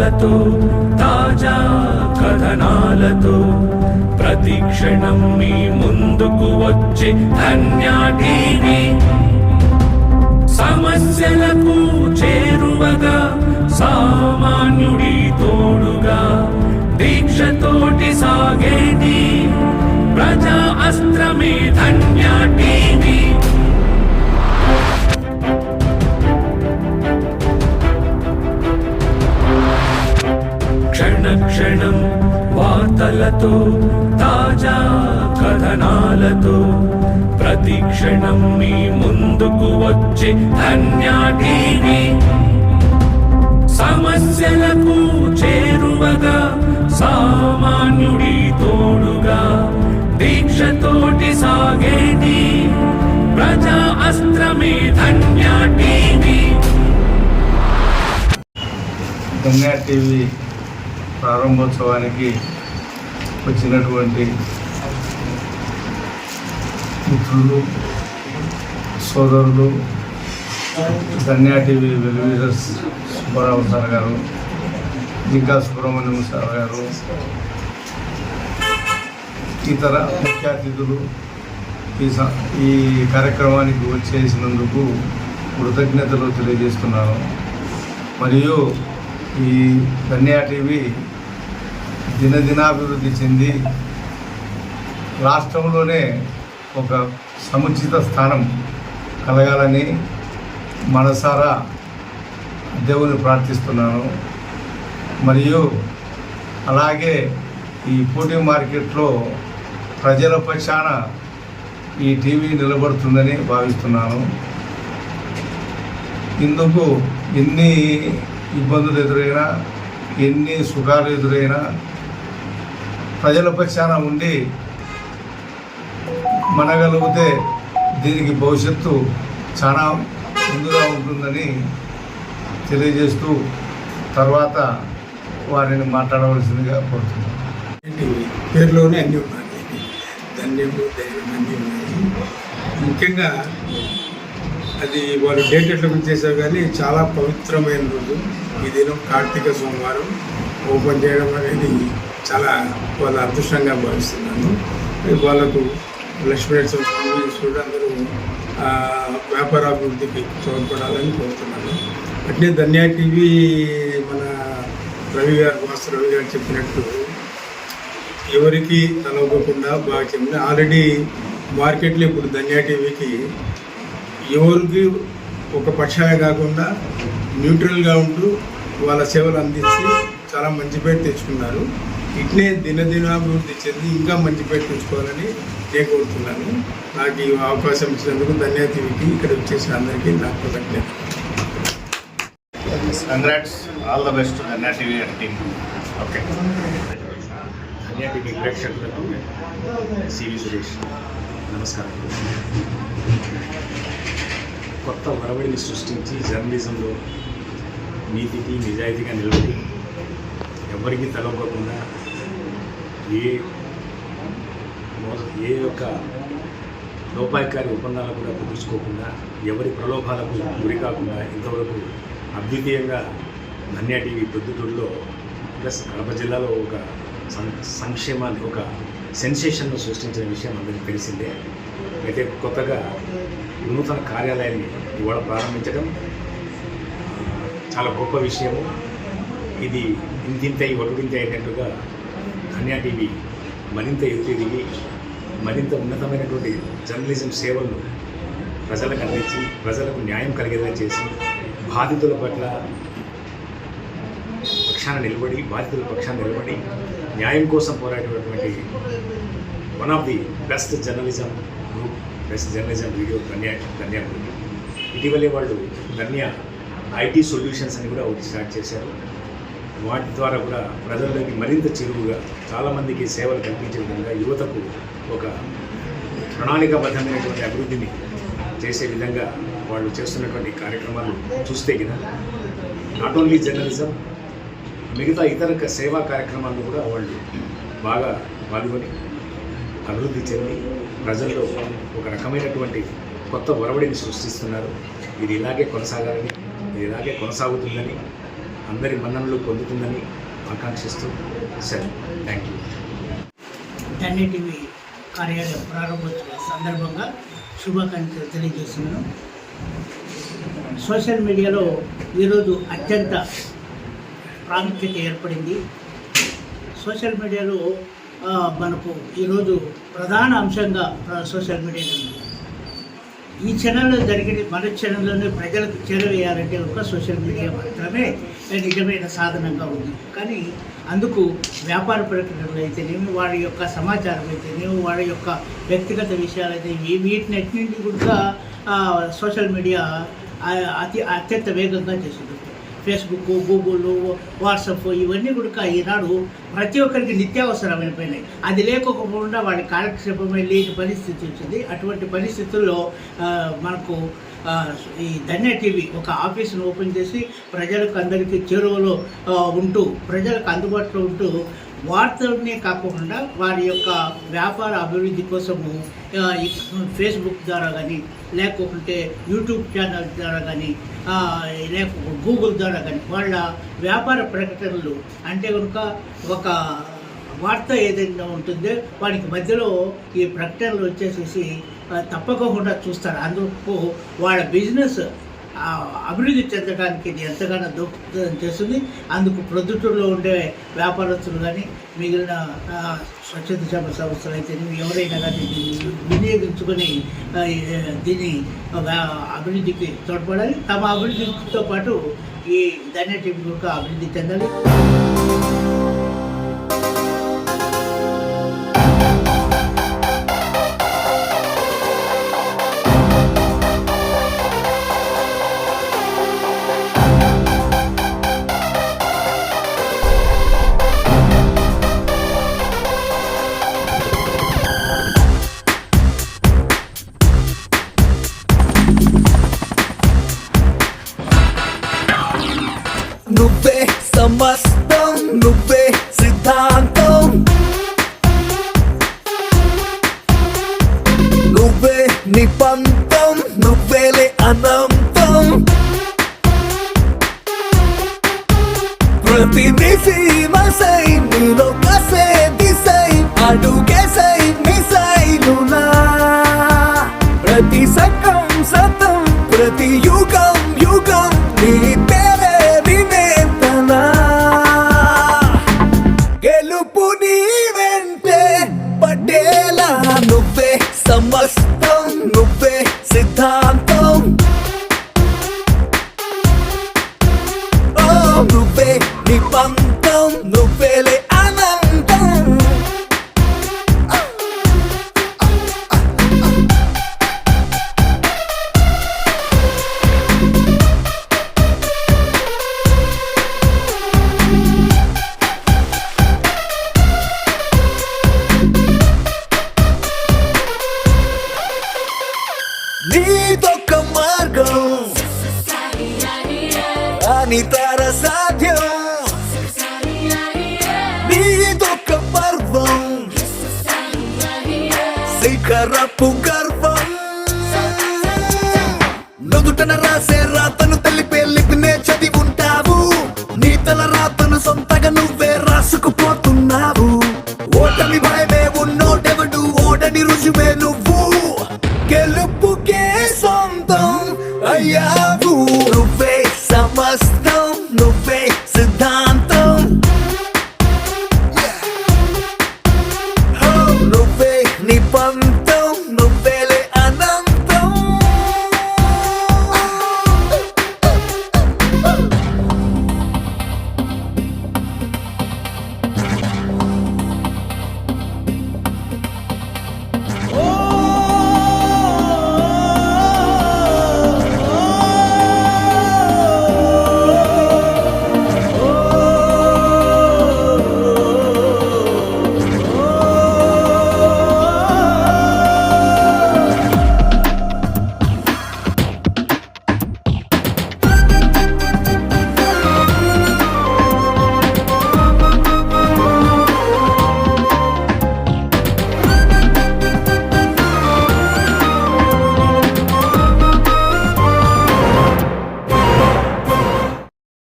క్షణం తాజా కథనాలతో ప్రతి క్షణం మీ ముందుకు వచ్చే ధన్యా టీవీ. సమస్యలకు చేరువగా సామాన్యుడి తోడుగా దీక్షతోటి సాగేది ప్రజా అస్త్రమే వార్తలతో తాజా కథనాలతో ప్రతి క్షణం మీ ముందుకు వచ్చే ధన్య టీవీ. సమస్యలకు చేరువగా సామాన్యుడి తోడుగా దీక్షతోటి సాగేది ప్రజా అస్త్రమే ధన్య టీవీ. గంగా టీవీ ప్రారంభోత్సవానికి వచ్చినటువంటి మిత్రులు సోదరులు ధన్యా టీవీ వెలివిజర్స్ సుబ్బారావు సార్ గారు జింకా సుబ్రహ్మణ్యం సార్ గారు ఇతర ముఖ్య అతిథులు ఈ స- ఈ కార్యక్రమానికి వచ్చేసినందుకు కృతజ్ఞతలు తెలియజేస్తున్నాను. మరియు ఈ ధన్యా టీవీ దినదినాభివృద్ధి చెంది రాష్ట్రంలోనే ఒక సముచిత స్థానం కలగాలని మనసారా దేవుని ప్రార్థిస్తున్నాను. మరియు అలాగే ఈ పోటీ మార్కెట్లో ప్రజల పక్షాన ఈ టీవీ నిలబడుతుందని భావిస్తున్నాను. ఇందుకు ఎన్ని ఇబ్బందులు ఎదురైనా ఎన్ని సుఖాలు ఎదురైనా ప్రజల పక్షాన ఉండి మనగలిగితే దీనికి భవిష్యత్తు చాలా ముందుగా ఉంటుందని తెలియజేస్తూ తర్వాత వారిని మాట్లాడవలసిందిగా కోరుతున్నాను. టీవీ పేరులోనే అన్నీ ఉన్నాయి. ధన్యము ధైర్యం అన్నీ ఉన్నాయి. ముఖ్యంగా అది వాళ్ళు డేట్ ఎట్లా చేశారు కానీ చాలా పవిత్రమైన రోజు. ఈ దినం కార్తీక సోమవారం. ఓపెన్ చేయడం అనేది చాలా వాళ్ళ అదృష్టంగా భావిస్తున్నాను. వాళ్ళకు లక్ష్మీ సంస్కృతి అందరూ ఆ, వ్యాపారాభివృద్ధికి తోడ్పడాలని కోరుతున్నాను. అట్లే ధన్యా టీవీ మన రవి గారు మాస్టర్ రవి గారు చెప్పినట్టు ఎవరికి తలవకుండా బాగా చెప్పింది ఆల్రెడీ మార్కెట్లో ఇప్పుడు ధన్యా టీవీకి ఎవరికి ఒక పక్షాన కాకుండా న్యూట్రల్గా ఉంటూ వాళ్ళ సేవలు అందించి చాలా మంచి పేరు తెచ్చుకున్నారు. ఇట్లే దినదినాభివృద్ధి చెంది ఇంకా మంచి పేరు తెచ్చుకోవాలని నేను కోరుతున్నాను. నాకు ఈ అవకాశం ఇచ్చినందుకు ధన్యా ఇక్కడ వచ్చేసిన అందరికీ నాకు కృతజ్ఞత congrats all the best Dhanya TV and team okay Dhanya TV ప్రేక్షకులకు. C V Suresh. నమస్కారం. కొత్త వరవడిని సృష్టించి జర్నలిజంలో నీతికి నిజాయితీగా నిలబడి ఎవరికి తలవకుండా ఏ ఏ యొక్క లోపాయకారి ఒప్పందాలకు కూడా కుదుర్చుకోకుండా ఎవరి ప్రలోభాలకు గురి కాకుండా ఇంతవరకు అద్వితీయంగా ధన్య టీవీ ప్రొద్దుటూరులో ప్లస్ కడప జిల్లాలో ఒక సం- సంక్షేమాన్ని ఒక సెన్సేషన్ను సృష్టించిన విషయం అందరికీ తెలిసిందే. అయితే కొత్తగా నూతన కార్యాలయాన్ని ఇవాళ ప్రారంభించడం చాలా గొప్ప విషయము. ఇది ఇంతింతై ఒడుగింత అయినట్టుగా కన్యా టీవీ మరింత ఎత్తిదిగి మరింత ఉన్నతమైనటువంటి జర్నలిజం సేవలను ప్రజలకు అందించి ప్రజలకు న్యాయం కలిగేలా చేసి బాధితుల పట్ల పక్షాన నిలబడి బాధితుల పక్షాన నిలబడి న్యాయం కోసం పోరాడేటటువంటి one of the best journalism group best journalism video Dhanya Dhanya group ఇటీవలే వాళ్ళు ధన్య ఐటీ సొల్యూషన్స్ అని కూడా ఒకటి స్టార్ట్ చేశారు. వాటి ద్వారా కూడా ప్రజల్లోకి మరింత చేరువుగా చాలామందికి సేవలు కల్పించే విధంగా యువతకు ఒక ప్రణాళికాబద్ధమైనటువంటి అభివృద్ధిని చేసే విధంగా వాళ్ళు చేస్తున్నటువంటి కార్యక్రమాలు చూస్తే కదా నాట్ ఓన్లీ జర్నలిజం మిగతా ఇతర సేవా కార్యక్రమాలను కూడా వాళ్ళు బాగా పాల్గొని అభివృద్ధి చెంది ప్రజల్లో ఒక రకమైనటువంటి కొత్త ఒరవడిని సృష్టిస్తున్నారు. ఇది ఇలాగే కొనసాగాలని ఇది ఇలాగే కొనసాగుతుందని అందరి మన్ననలు పొందుతుందని ఆకాంక్షిస్తూ sir thank you Dhanya TV కార్యాలయం ప్రారంభోత్సవ సందర్భంగా శుభాకాంక్షలు తెలియజేస్తున్నాను. సోషల్ మీడియాలో ఈరోజు అత్యంత ప్రాముఖ్యత ఏర్పడింది. సోషల్ మీడియాలో మనకు ఈరోజు ప్రధాన అంశంగా సోషల్ మీడియా ఉంది. ఈ ఛానల్లో జరిగిన మన ఛానల్లోనే ప్రజలకు చేరవేయాలంటే ఒక సోషల్ మీడియా మాత్రమే నిజమైన సాధనంగా ఉంది. కానీ అందుకు వ్యాపార ప్రకటనలు అయితేనేమి వాడి యొక్క సమాచారం అయితేనేమి వాడి యొక్క వ్యక్తిగత విషయాలు అయితే వీటినన్నింటినీ కూడా సోషల్ మీడియా అతి అత్యంత వేగంగా చేస్తుంది ఫేస్బుక్ గూగుల్ వాట్సాప్ ఇవన్నీ కూడా ఈనాడు ప్రతి ఒక్కరికి నిత్యావసరమైపోయినాయి అది లేకోకుండా వాళ్ళ కాలక్షేపమై లేని పరిస్థితి వచ్చింది. అటువంటి పరిస్థితుల్లో మనకు ఈ ధన్య టీవీ ఒక ఆఫీసును ఓపెన్ చేసి ప్రజలకు అందరికీ చేరువలో ఉంటూ ప్రజలకు అందుబాటులో ఉంటూ వార్తలనే కాకుండా వారి యొక్క వ్యాపార అభివృద్ధి కోసము ఫేస్బుక్ ద్వారా కానీ లేకుంటే యూట్యూబ్ ఛానల్ ద్వారా కానీ లేకపోతే గూగుల్ ద్వారా కానీ వాళ్ళ వ్యాపార ప్రకటనలు అంటే కనుక ఒక వార్త ఏదైనా ఉంటుందో వాడికి మధ్యలో ఈ ప్రకటనలు వచ్చేసేసి తప్పకుండా చూస్తారు. అందుకు వాళ్ళ బిజినెస్ అభివృద్ధి చెందడానికి ఇది ఎంతగానో దోహదం చేస్తుంది. అందుకు ప్రొద్దుటూరులో ఉండే వ్యాపారస్తులు కానీ మిగిలిన స్వచ్ఛత సేవ సంస్థలు అయితే ఎవరైనా కానీ వినియోగించుకొని దీని వ్యా- అభివృద్ధికి తోడ్పడాలి. తమ అభివృద్ధితో పాటు ఈ ధన్య టీం యొక్క అభివృద్ధి చెందాలి. నువ్వే సమస్తం నువ్వే నీదొక్క మార్గం అని తర సాధ్యం నీదొక్క పర్వం శిఖరపు గర్వం నుదుటన రాసే రాతను తెలిపే